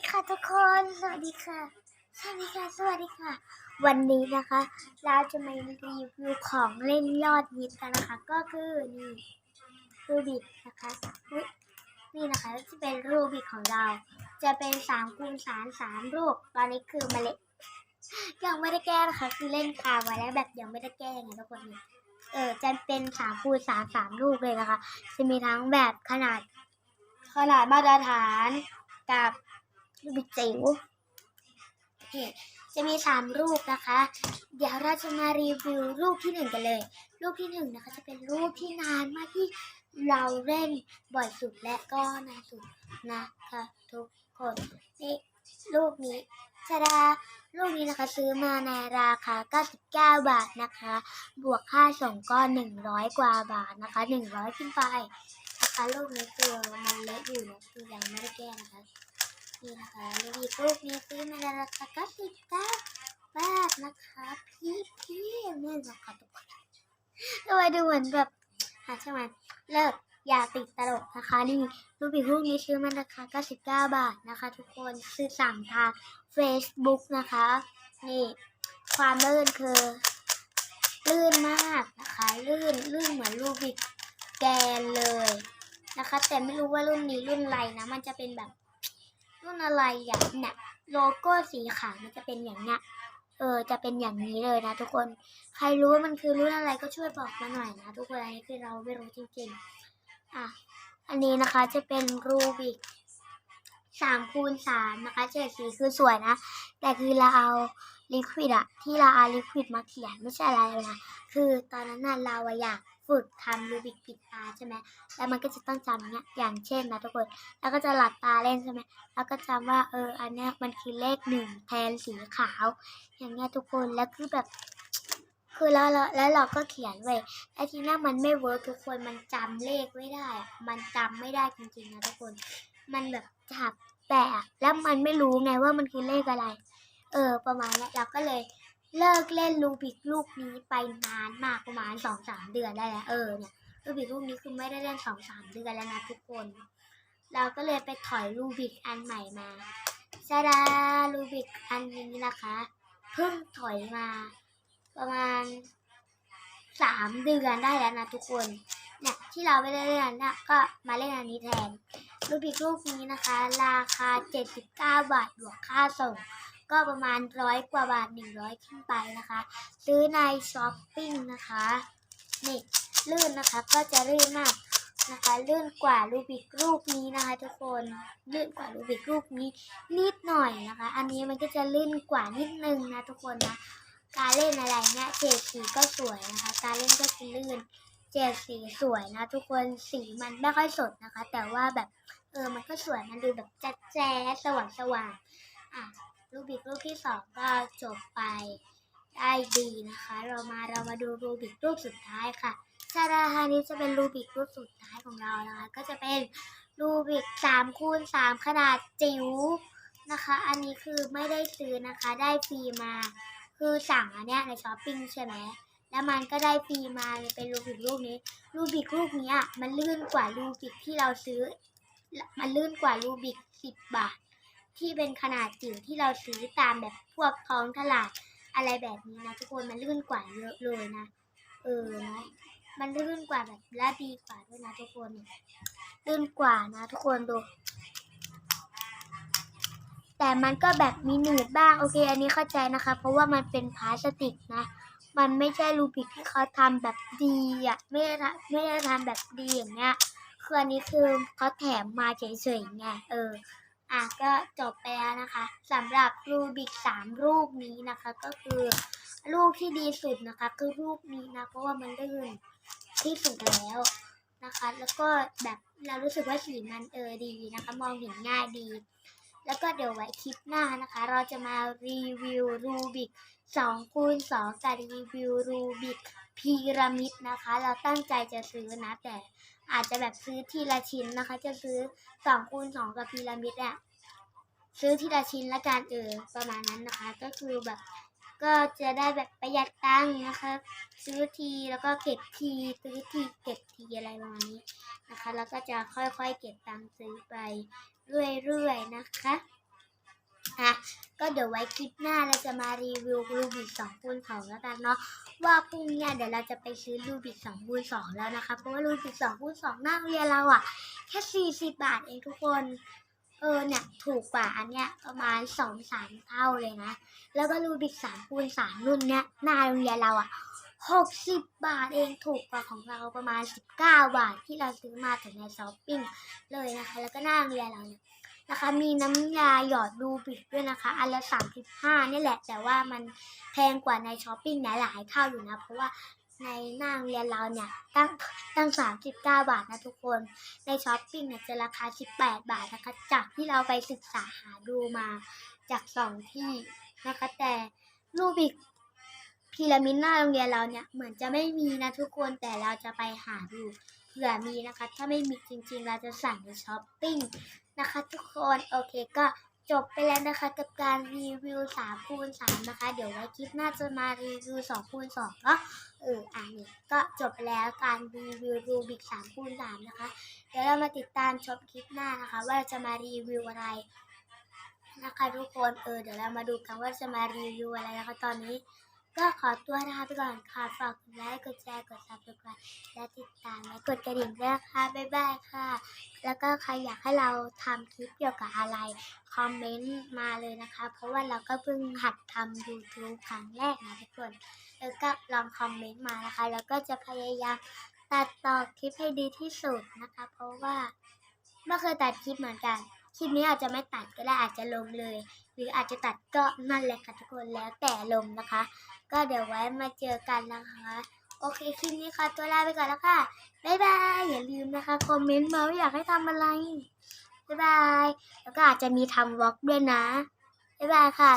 ดีค่ะทุกคน สวัสดีค่ะ สวัสดีค่ะ สวัสดีค่ะ วันนี้นะคะ เราจะมารีวิวของเล่นยอดฮิตกันนะคะ ก็คือนี่รูบิกนะคะ นี่นะคะจะเป็นรูบิกของเรา จะเป็นสามคูณสามสามลูกตอนนี้คือมาเละยังไม่ได้แก้นะคะ คือเล่นคาไว้แล้วแบบยังไม่ได้แก้ไงทุกคนนี่เออจะเป็นสามคูณสามสามลูกเลยนะคะ จะมีทั้งแบบขนาดขนาดมาตรฐานกับ ลูกบิดจิ๋วจะมีสามรูปนะคะ เดี๋ยวเราจะมารีวิวรูปที่หนึ่งกันเลย รูปที่หนึ่งนะคะจะเป็นรูปที่นานมากที่เราเล่นบ่อยสุดและก็นานสุดนะคะทุกคนนี่รูปนี้ชดารูปนี้นะคะซื้อมาในราคา 99 บาทนะคะ บวกค่าส่งก็ 100 กว่าบาทนะคะ 100 ขึ้นไปนะคะลูกนี้คือมันเละอยู่นะคือยังไม่ได้แก้นะคะ นี่นะคะลูกอีกลูกนี้ซื้อมาในราคาเก้าสิบเก้าบาทนะคะพี่พี่เนี่ยนะคะทุกคนทำไมดูเหมือนแบบหาใช่ไหมเลิกอย่าติดตลกนะคะ นี่ลูกอีกลูกนี้ซื้อมาราคาเก้าสิบาทนะคะ ทุกคนซื้อสั่งทาง Facebook นะคะ นี่ความลื่นคือ ลื่นมากนะคะ ลื่นลื่นเหมือนลูกบิกแกนเลยนะคะ แต่ไม่รู้ว่ารุ่นนี้รุ่นอะไรนะ มันจะเป็นแบบ รุ่นอะไรอย่างเนี่ยโลโก้สีขาวมันจะเป็นอย่างเนี้ยเออจะเป็นอย่างนี้เลยนะทุกคน ใครรู้ว่ามันคือรุ่นอะไรก็ช่วยบอกมาหน่อยนะทุกคนอันนี้คือเราไม่รู้จริงๆอะอันนี้นะคะจะเป็นรูบิกสามคูณสามนะคะเฉดสีคือสวยนะ แต่คือเราเอาลิควิดอะที่เราเอาลิควิดมาเขียนไม่ใช่อะไรเลยนะ คือตอนนั้นน่ะเราอยาก ฝึกทำรูบิกปิดตาใช่ไหมแล้วมันก็จะต้องจำเนี่ยอย่างเช่นนะทุกคน แล้วก็จะหลับตาเล่นใช่ไหมแล้วก็จำว่าเอออันเนี้ยมันคือเลขหนึ่งแทนสีขาว อย่างเงี้ยทุกคน แล้วคือแบบคือแล้วแล้วแล้วเราก็เขียนไว้ไอ้ทีนี้มันไม่เวิร์กทุกคนมันจำเลขไม่ได้อะมันจำไม่ได้จริงๆนะทุกคน มันแบบจับแปะแล้วมันไม่รู้ไงว่ามันคือเลขอะไร เออ ประมาณเนี้ยเราก็เลย เลิกเล่นลูบิกลูกนี้ไปนานมากประมาณสองสามเดือนได้แล้วเออเนี่ยลูบิกลูกนี้คือไม่ได้เล่นสองสามเดือนแล้วนะทุกคน เราก็เลยไปถอยลูบิกอันใหม่มาชาดาลูบิกอันนี้นะคะ เพิ่งถอยมา ประมาณสามเดือนได้แล้วนะทุกคนเนี่ยที่เราไม่ได้เล่นเนี่ยก็มาเล่นอันนี้แทนลูบิกลูกนี้นะคะ ราคา 79 บาทบวกค่าส่ง ก็ประมาณร้อยกว่าบาท100ขึ้นไปนะคะ ซื้อในช้อปปิ้งนะคะนี่ลื่นนะคะก็จะลื่นมากนะคะลื่นกว่าลูบิกรูปนี้นะคะ ทุกคนลื่นกว่าลูบิกรูปนี้นิดหน่อยนะคะ อันนี้มันก็จะลื่นกว่านิดนึงนะทุกคนนะการเล่นอะไรเนี่ยเฉดสีก็สวยนะคะ การเล่นก็คือลื่นเฉดสีสวยนะ ทุกคนสีมันไม่ค่อยสดนะคะ แต่ว่าแบบเออมันก็สวยมันดูแบบแจ๊ดแจ๊ดสว่างสว่างๆอะ รูบิกรูปที่สองก็จบไปได้ดีนะคะ เรามาเรามาดูรูบิกรูปสุดท้ายค่ะชาดาฮานี้จะเป็นรูบิกรูปสุดท้ายของเรานะคะ ก็จะเป็นรูบิกสามคูณสามขนาดจิ๋วนะคะ อันนี้คือไม่ได้ซื้อนะคะ ได้ฟรีมา คือสั่งอันเนี้ยในช้อปปิ้งใช่ไหมแล้วมันก็ได้ฟรีมาเป็นรูบิกรูปนี้ รูบิกรูปเนี้ยมันลื่นกว่ารูบิกที่เราซื้อ มันลื่นกว่ารูบิกสิบบาท ที่เป็นขนาดจิ๋วที่เราซื้อตามแบบพวกท้องตลาดอะไรแบบนี้นะทุกคนมันลื่นกว่าเยอะเลยนะ เออนะมันลื่นกว่าแบบและดีกว่าด้วยนะทุกคนลื่นกว่านะทุกคนดู แต่มันก็แบบมีหนืดบ้างโอเค อันนี้เข้าใจนะคะ เพราะว่ามันเป็นพลาสติกนะ มันไม่ใช่รูบิกที่เขาทำแบบดีอะไม่ได้ทำไม่ได้ทำแบบดีอย่างเงี้ยคืออันนี้คือเขาแถมมาเฉยๆไงเออ อะก็จบไปแล้วนะคะสำหรับรูบิกสามรูปนี้นะคะ ก็คือรูปที่ดีสุดนะคะ คือรูปนี้นะเพราะว่ามันลื่นที่สุดแล้วนะคะ แล้วก็แบบเรารู้สึกว่าสีมันเออดีนะคะ มองเห็นง่ายดี แล้วก็เดี๋ยวไว้คลิปหน้านะคะ เราจะมารีวิวรูบิก2คูณ2กับรีวิวรูบิกพีระมิดนะคะ เราตั้งใจจะซื้อนะแต่อาจจะแบบซื้อทีละชิ้นนะคะ จะซื้อ2คูณ2กับพีระมิดอะ ซื้อทีละชิ้นละกันเออประมาณนั้นนะคะ ก็คือแบบก็จะได้แบบประหยัดตังค์นะคะซื้อทีแล้วก็เก็บทีซื้อทีเก็บทีอะไรประมาณนี้นะคะ แล้วก็จะค่อยๆเก็บตังค์ซื้อไปเรื่อยๆนะคะอะก็เดี๋ยวไว้คลิปหน้าเราจะมารีวิวรูบิกสองคูณสองแล้วกันเนาะว่าพรุ่งเนี้ยเดี๋ยวเราจะไปซื้อรูบิกสองคูณสองแล้วนะคะเพราะว่ารูบิกสองคูณสองหน้าเรียนเราอะแค่สี่สิบบาทเองทุกคน เออเนี่ยถูกกว่าอันเนี้ยประมาณสองสามเท่าเลยนะ แล้วก็รูบิกสามคูณสามรุ่นเนี้ยหน้าโรงเรียนเราอะหกสิบบาทเองถูกกว่าของเราประมาณสิบเก้าบาทที่เราซื้อมาจากในช้อปปิ้งเลยนะคะ แล้วก็หน้าโรงเรียนเราเนี่ยนะคะ มีน้ำยาหยอดรูบิกด้วยนะคะ อันละสามสิบห้านี่แหละ แต่ว่ามันแพงกว่าในช้อปปิ้งหลายๆเท่าอยู่นะ เพราะว่า ในหน้าโรงเรียนเราเนี่ยตั้งตั้งสามสิบเก้าบาทนะทุกคน ในช้อปปิ้งเนี่ยจะราคา18บาทนะคะ จากที่เราไปศึกษาหาดูมาจากสองที่นะคะแต่รูบิกพีระมิดหน้าโรงเรียนเราเนี่ยเหมือนจะไม่มีนะทุกคนแต่เราจะไปหาดูเผื่อมีนะคะ ถ้าไม่มีจริงๆ เราจะสั่งในช้อปปิ้งนะคะ ทุกคนโอเคก็ จบไปแล้วนะคะกับการรีวิว3คูณ3นะคะ เดี๋ยวไว้คลิปหน้าจะมารีวิว2คูณ2เนาะเอออะนี่ก็จบไปแล้วการรีวิวรูบิก3คูณ3นะคะ เดี๋ยวเรามาติดตามชมคลิปหน้านะคะ ว่าจะมารีวิวอะไรนะคะทุกคนเออเดี๋ยวเรามาดูกันว่าจะมารีวิวอะไรนะคะตอนนี้ ก็ขอตัวลาไปก่อนค่ะ ฝากกดไลค์ กดแชร์ กดซับสไครต์และติดตามและกดกระดิ่งด้วยนะคะบ๊ายบายค่ะ แล้วก็ใครอยากให้เราทำคลิปเกี่ยวกับอะไร คอมเมนต์มาเลยนะคะ เพราะว่าเราก็เพิ่งหัดทำ YouTube ครั้งแรกนะทุกคน แล้วก็ลองคอมเมนต์มานะคะ แล้วก็จะพยายามตัดต่อคลิปให้ดีที่สุดนะคะ เพราะว่าไม่เคยตัดคลิปเหมือนกัน คลิปนี้อาจจะไม่ตัดก็ได้อาจจะลงเลย หรืออาจจะตัดก็นั่นแหละค่ะทุกคนแล้วแต่ลมนะคะ ก็เดี๋ยวไว้มาเจอกันนะคะ โอเคคลิปนี้ค่ะตัวลาไปก่อนแล้วค่ะบ๊ายบายอย่าลืมนะคะคอมเมนต์มาว่าอยากให้ทำอะไรบ๊ายบายแล้วก็อาจจะมีทำวอล์กด้วยนะบ๊ายบายค่ะ